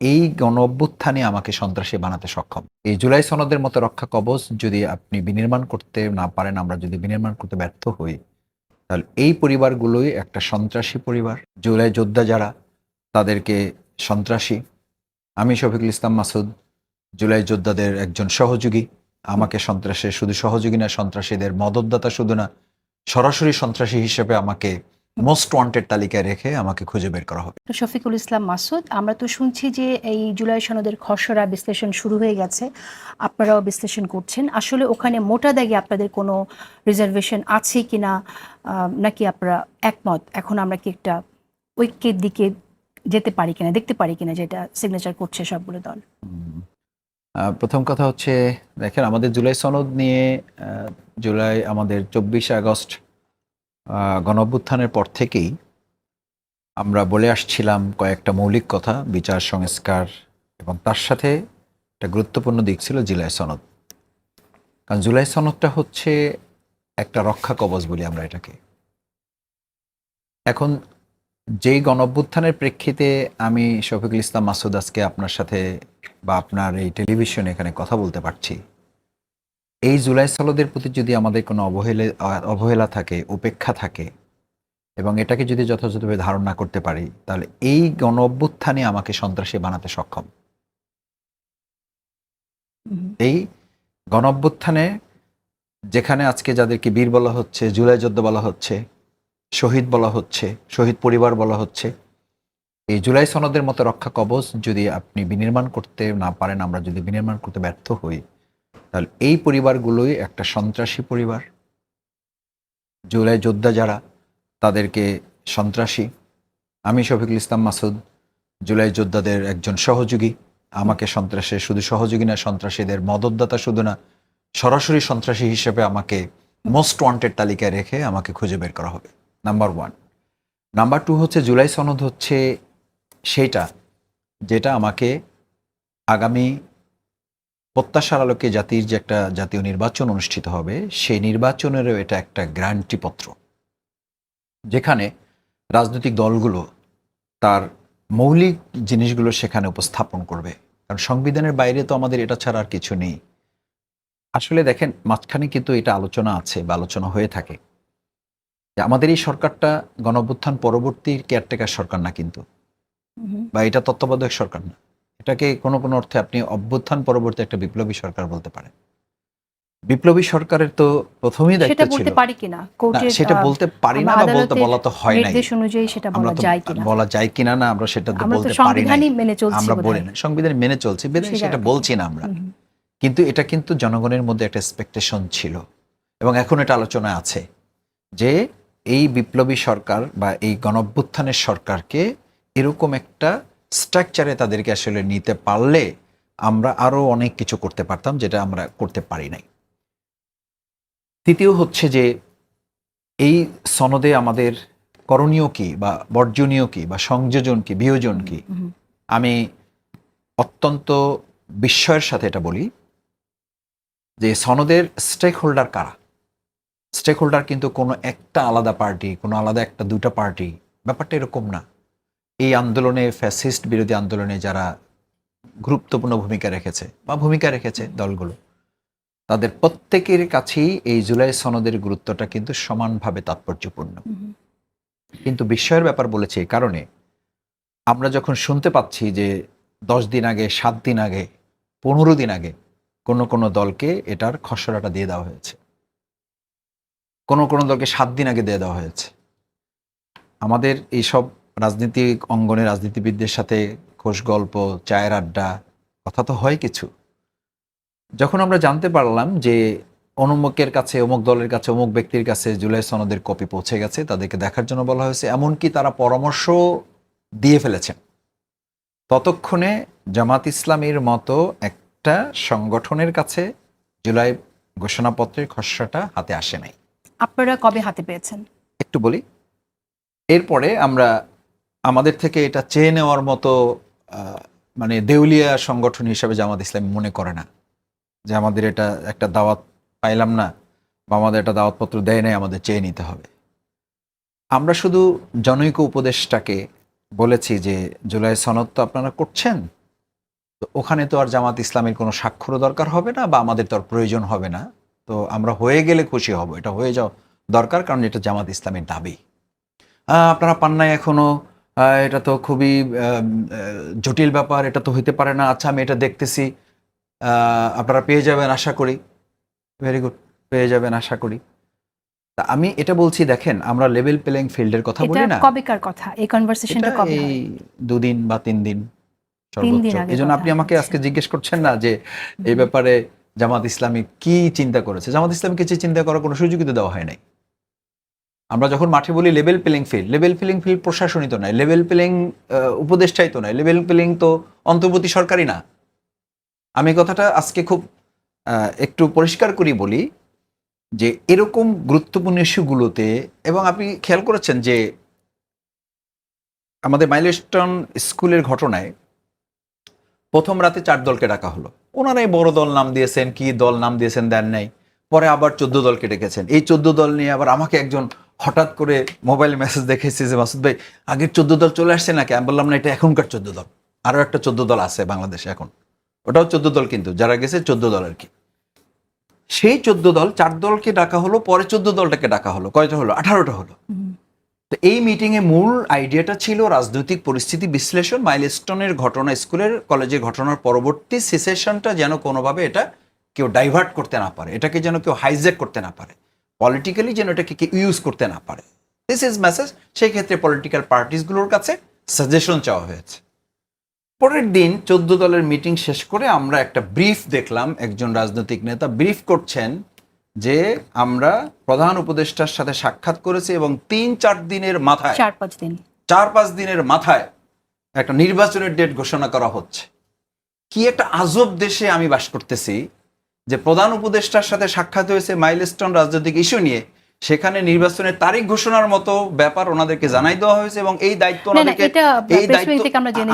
এই গণ অভ্যুত্থানই আমাকে সন্ত্রাসী বানাতে সক্ষম। এই জুলাই সনদের মতো রক্ষা কবচ যদি আপনি বিনির্মাণ করতে না পারেন, আমরা যদি বিনির্মাণ করতে ব্যর্থ হই, তাহলে এই পরিবারগুলোই একটা সন্ত্রাসী পরিবার। জুলাই যোদ্ধা যারা, তাদেরকে সন্ত্রাসী। আমি শফিকুল ইসলাম মাসুদ, জুলাই যোদ্ধাদের একজন সহযোগী। আমাকে সন্ত্রাসের শুধু সহযোগী না, সন্ত্রাসীদের মদতদাতা শুধু না, সরাসরি সন্ত্রাসী হিসেবে আমাকে মোস্ট ওয়ান্টেড তালিকায় রেখে আমাকে খুঁজে বের করা হবে। শফিকুল ইসলাম মাসুদ আমরা তো শুনছি যে এই জুলাই সনদের খসড়া বিশ্লেষণ শুরু হয়ে গেছে আপনারাও বিশ্লেষণ করছেন। আসলে ওখানে মোটা দাগে আপনাদের কোনো রিজার্ভেশন আছে কি না নাকি আপনারা একমত? এখন আমরা কি একটা ঐক্যের দিকে যেতে পারি কিনা দেখতে পারি কিনা যেটা সিগনেচার করছে সবগুলো দল? প্রথম কথা হচ্ছে দেখেন আমাদের জুলাই সনদ নিয়ে জুলাই আমাদের চব্বিশে আগস্ট গণঅভ্যুত্থানের পর থেকেই আমরা বলে আসছিলাম কয়েকটা মৌলিক কথা, বিচার, সংস্কার এবং তার সাথে একটা গুরুত্বপূর্ণ দিক ছিল জুলাই সনদ। কারণ জুলাই সনদটা হচ্ছে একটা রক্ষা কবচ বলি আমরা এটাকে। এখন যেই গণঅভ্যুত্থানের প্রেক্ষিতে আমি শফিকুল ইসলাম মাসুদ আজকে আপনার সাথে বা আপনার এই টেলিভিশনে এখানে কথা বলতে পারছি এই জুলাই সনদের প্রতি যদি আমাদের কোনো অবহেলা অবহেলা থাকে উপেক্ষা থাকে এবং এটাকে যদি যথাযথভাবে ধারণ না করতে পারি তাহলে এই গণ অভ্যুত্থানই আমাকে সন্ত্রাসী বানাতে সক্ষম। এই গণ অভ্যুত্থানে যেখানে আজকে যাদেরকে বীর বলা হচ্ছে জুলাই যোদ্ধা বলা হচ্ছে শহীদ বলা হচ্ছে শহীদ পরিবার বলা হচ্ছে এই জুলাই সনদের মতো রক্ষা কবচ যদি আপনি বিনির্মাণ করতে না পারেন আমরা যদি বিনির্মাণ করতে ব্যর্থ হই তাহলে এই পরিবারগুলোই একটা সন্ত্রাসী পরিবার। জুলাই যোদ্ধা যারা, তাদেরকে সন্ত্রাসী। আমি শফিকুল ইসলাম মাসুদ, জুলাই যোদ্ধাদের একজন সহযোগী। আমাকে সন্ত্রাসের শুধু সহযোগী না, সন্ত্রাসীদের মদতদাতা শুধু না, সরাসরি সন্ত্রাসী হিসেবে আমাকে মোস্ট ওয়ান্টেড তালিকায় রেখে আমাকে খুঁজে বের করা হবে। নাম্বার ওয়ান নাম্বার টু হচ্ছে জুলাই সনদ হচ্ছে সেইটা, যেটা আমাকে আগামী প্রত্যাশার আলোকে জাতির যে একটা জাতীয় নির্বাচন অনুষ্ঠিত হবে সেই নির্বাচনেরও এটা একটা গ্যারান্টি পত্র। যেখানে রাজনৈতিক দলগুলো তার মৌলিক জিনিসগুলো সেখানে উপস্থাপন করবে। কারণ সংবিধানের বাইরে তো আমাদের এটা ছাড়া আর কিছু নেই। আসলে দেখেন মাঝখানে কিন্তু এটা আলোচনা আছে বা আলোচনা হয়ে থাকে। যে আমাদের এই সরকারটা গণঅভ্যুত্থান পরবর্তী কেয়ারটেকার সরকার না কিন্তু। বা এটা তত্ত্বাবধায়ক সরকার না। এটাকে কোনো কোনো অর্থে আপনি অভ্যুত্থান পরবর্তী একটা বিপ্লবী সরকার বলতে পারেন। বিপ্লবী সরকারের তো প্রথমেই দায়িত্ব সেটা ছিল। বলতে পারি কিনা? না, কোর্টের সেটা বলতে পারি না বা বলতে বলা তো হয় নাই। নির্দেশ অনুযায়ী সেটা বলা যায় কিনা? বলা যায় কিনা না আমরা সেটা তো বলতে পারি না মেনে চলছি আমরা বলি না। সংবিধান মেনে চলছে বিধায় সেটা- বলছি না আমরা। কিন্তু এটা কিন্তু জনগণের মধ্যে একটা এক্সপেকটেশন ছিল। এবং এখন এটা আলোচনা আছে যে এই বিপ্লবী সরকার বা এই গণঅভ্যুত্থানের সরকারকে এরকম একটা স্ট্রাকচারে তাদেরকে আসলে নিতে পারলে আমরা আরও অনেক কিছু করতে পারতাম যেটা আমরা করতে পারি নাই। তৃতীয় হচ্ছে যে এই সনদে আমাদের করণীয় কি বা বর্জনীয় কি বা সংযোজন কি বিয়োজন কি? আমি অত্যন্ত বিস্ময়ের সাথে এটা বলি যে সনদের স্টেক হোল্ডার কারা? স্টেক হোল্ডার কিন্তু কোনো একটা আলাদা পার্টি কোনো আলাদা একটা দুটা পার্টি ব্যাপারটা এরকম না। এই আন্দোলনে ফ্যাসিস্ট বিরোধী আন্দোলনে যারা গুরুত্বপূর্ণ ভূমিকা রেখেছে বা ভূমিকা রেখেছে দলগুলো তাদের প্রত্যেকের কাছেই এই জুলাই সনদের গুরুত্বটা কিন্তু সমানভাবে তাৎপর্যপূর্ণ। কিন্তু বিস্ময়ের ব্যাপার বলেছে এই কারণে আমরা যখন শুনতে পাচ্ছি যে দশ দিন আগে সাত দিন আগে পনেরো দিন আগে কোনো কোনো দলকে এটার খসড়াটা দিয়ে দেওয়া হয়েছে। কোনো কোনো দলকে সাত দিন আগে দিয়ে দেওয়া হয়েছে। আমাদের এইসব রাজনীতিক অঙ্গনে রাজনীতিবিদদের সাথে খোশ গল্প চায়ের আড্ডা কথা তো হয় কিছু। যখন আমরা জানতে পারলাম যে অমুকের কাছে অমুক দলের কাছে অমুক ব্যক্তির কাছে জুলাই সনদের কপি পৌঁছে গেছে তাদেরকে দেখার জন্য বলা হয়েছে এমনকি তারা পরামর্শ দিয়ে ফেলেছেন। ততক্ষণে জামাত ইসলামীর মতো একটা সংগঠনের কাছে জুলাই ঘোষণাপত্রের খসড়াটা হাতে আসে নাই। আপনারা কবে হাতে পেয়েছেন? একটু বলি। এরপরে আমরা আমাদের থেকে এটা চেয়ে নেওয়ার মতো মানে দেউলিয়া সংগঠন হিসাবে জামাত ইসলাম মনে করে না। যে আমাদের এটা একটা দাওয়াত পাইলাম না বা আমাদের একটা দাওয়াতপত্র দেয় নাই আমাদের চেয়ে নিতে হবে। আমরা শুধু জনৈক উপদেশটাকে বলেছি যে জুলাই সনদ তো আপনারা করছেন তো ওখানে তো আর জামাত ইসলামের কোনো স্বাক্ষরও দরকার হবে না বা আমাদের তো আর প্রয়োজন হবে না। তো আমরা হয়ে গেলে খুশি হব এটা হয়ে যাওয়া দরকার কারণ এটা জামাত ইসলামের দাবি। আপনারা পান নাই এখনও আহ, এটা তো খুবই জটিল ব্যাপার এটা তো হইতে পারে না। আচ্ছা আমি এটা দেখতেছি। আপনারা পেয়ে যাবেন আশা করি। ভেরি গুড পেয়ে যাবেন আশা করি। তা আমি এটা বলছি দেখেন আমরা লেভেল প্লেইং ফিল্ডের কথা বলি না। কবেকার কথা? এই কনভারসেশনটা কবে এই? দুদিন বা তিন দিন সর্বোচ্চ। আগে এই জন্য আপনি আমাকে আজকে জিজ্ঞেস করছেন না যে এই ব্যাপারে জামাত ইসলামী কি চিন্তা করেছে? জামাত ইসলামীকে যে চিন্তা করার কোনো সুযোগই তো দেওয়া হয় নাই। আমরা যখন মাঠে বলি level playing field level playing field প্রশাসনিত নয় লেভেল প্লেইং উপদেষ্টাই তো নয় লেভেল প্লেইং তো অন্তর্বর্তী সরকারই না। আমি কথাটা আজকে খুব একটু পরিষ্কার করি বলি যে এরকম গুরুত্বপূর্ণ ইস্যুগুলোতে, এবং আপনি খেয়াল করেছেন যে আমাদের মাইলস্টোন স্কুলের ঘটনায় প্রথম রাতে চার দলকে ডাকা হলো। ওনারাই বড় দল নাম দিয়েছেন, কি দল নাম দিয়েছেন দেন নাই। পরে আবার চোদ্দ দলকে ডেকেছেন। এই চোদ্দ দল নিয়ে আবার আমাকে একজন হঠাৎ করে মোবাইল মেসেজ দেখেছে যে, মাসুদ ভাই, আগের চোদ্দ দল চলে আসছে নাকি? আমি বললাম, না, এটা এখনকার চোদ্দ দল। আরও একটা চোদ্দ দল আছে বাংলাদেশে এখন। ওটাও চোদ্দ দল কিন্তু, যারা গেছে চোদ্দ দল আর কি। সেই চোদ্দ দল, চার দলকে ডাকা হলো, পরে চোদ্দ দলটাকে ডাকা হলো। কয়টা হলো? আঠারোটা হলো। তো এই মিটিং এ মূল আইডিয়াটা ছিল রাজনৈতিক পরিস্থিতি বিশ্লেষণ মাইলস্টোনের ঘটনা, স্কুলের কলেজের ঘটনার পরবর্তী সিসেশনটা যেন কোনোভাবে এটা কেউ ডাইভার্ট করতে না পারে, এটাকে যেন কেউ হাইজ্যাক করতে না পারে। পলিটিক্যালি যেন এটাকে কেউ ইউজ করতে না পারে। দিস ইজ মেসেজ সেই ক্ষেত্রে পলিটিক্যাল পার্টিসগুলোর কাছে সাজেশন চাওয়া হয়েছে। পরের দিন চোদ্দ দলের মিটিং শেষ করে আমরা একটা ব্রিফ দেখলাম একজন রাজনৈতিক নেতা ব্রিফ করছেন যে আমরা প্রধান উপদেষ্টার সাথে সাক্ষাৎ করেছি এবং তিন চার দিনের মাথায় চার পাঁচ দিন। চার পাঁচ দিনের মাথায় একটা নির্বাচনের ডেট ঘোষণা করা হচ্ছে। কি একটা আজব দেশে আমি বাস করতেছি যে প্রধান উপদেষ্টার সাথে সাক্ষাৎ হয়েছে মাইলস্টোন রাজনৈতিক ইস্যু নিয়ে সেখানে নির্বাচনের তারিখ ঘোষণার মতো ব্যাপার ওনাদেরকে জানাই দেওয়া হয়েছে এবং এই দায়িত্ব ওনাদেরকে এই দায়িত্ব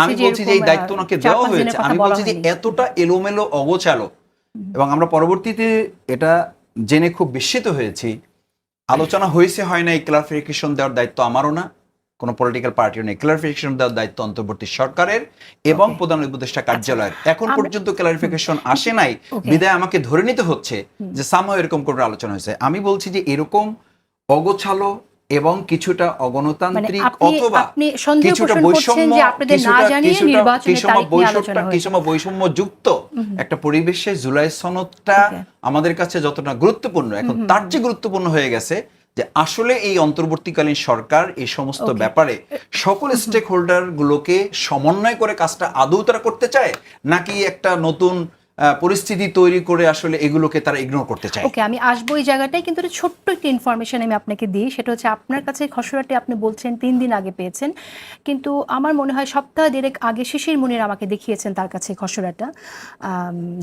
আমি বলছি যে এই দায়িত্ব ওনাকে দেওয়া হয়েছে। আমি বলছি যে এতটা এলোমেলো অগোছালো এবং আমরা পরবর্তীতে এটা জেনে খুব বিস্মিত হয়েছি। আলোচনা হয়েছে হয় না এই ক্লারিফিকেশন দেওয়ার দায়িত্ব আমারও না। কোনো পলিটিক্যাল পার্টির নেই। ক্লারিফিকেশন দেওয়ার দায়িত্ব অন্তর্বর্তী সরকারের এবং প্রধান উপদেষ্টা কার্যালয়ের। এখন পর্যন্ত ক্লারিফিকেশন আসে নাই। বিদায় আমাকে ধরে নিতে হচ্ছে যে সামহ এরকম কোনো আলোচনা হয়েছে। আমি বলছি যে এরকম অগোছালো এবং কিছুটা মানে অগণতান্ত্রিক অথবা কিছুটা বৈষম্য কিছুটা বৈষম্য যুক্ত একটা পরিবেশে জুলাই সনদটা আমাদের কাছে যতটা গুরুত্বপূর্ণ এখন তার যে গুরুত্বপূর্ণ হয়ে গেছে যে আসলে এই অন্তর্বর্তীকালীন সরকার এই সমস্ত ব্যাপারে সকল স্টেক হোল্ডার গুলোকে সমন্বয় করে কাজটা আদৌ তারা করতে চায়? নাকি একটা নতুন পরিস্থিতি তৈরি করে আসলে এগুলোকে তারা ইগনোর করতে চায়। ওকে আমি আসব এই জায়গাটায় কিন্তু একটা ছোট্ট একটা ইনফরমেশন আমি আপনাকে দিই সেটা হচ্ছে আপনার কাছে খসড়াটি আপনি বলছেন তিন দিন আগে পেয়েছেন কিন্তু আমার মনে হয় সপ্তাহ দেড়েক আগে শিশির মুনির আমাকে দেখিয়েছেন তার কাছে খসড়াটা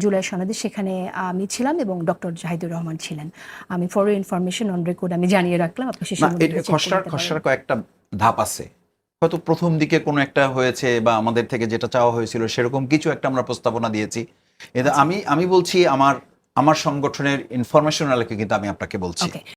জুলাই সনদে সেখানে আমি ছিলাম এবং ডক্টর জাহিদুর রহমান ছিলেন। আমি ফর ইনফরমেশন অন রেকর্ড আমি জানিয়ে রাখলাম আপনি শিশির খসড়ার খসড়ার কয়েকটা ধাপ আছে। হয়তো প্রথম দিকে কোনো একটা হয়েছে বা আমাদের থেকে যেটা চাওয়া হয়েছিল সেরকম কিছু একটা আমরা প্রস্তাবনা দিয়েছি। এটা আমি আমি বলছি আমার আমার সংগঠনের ইনফরমেশন কিন্তু আমি আপনাকে বলছি।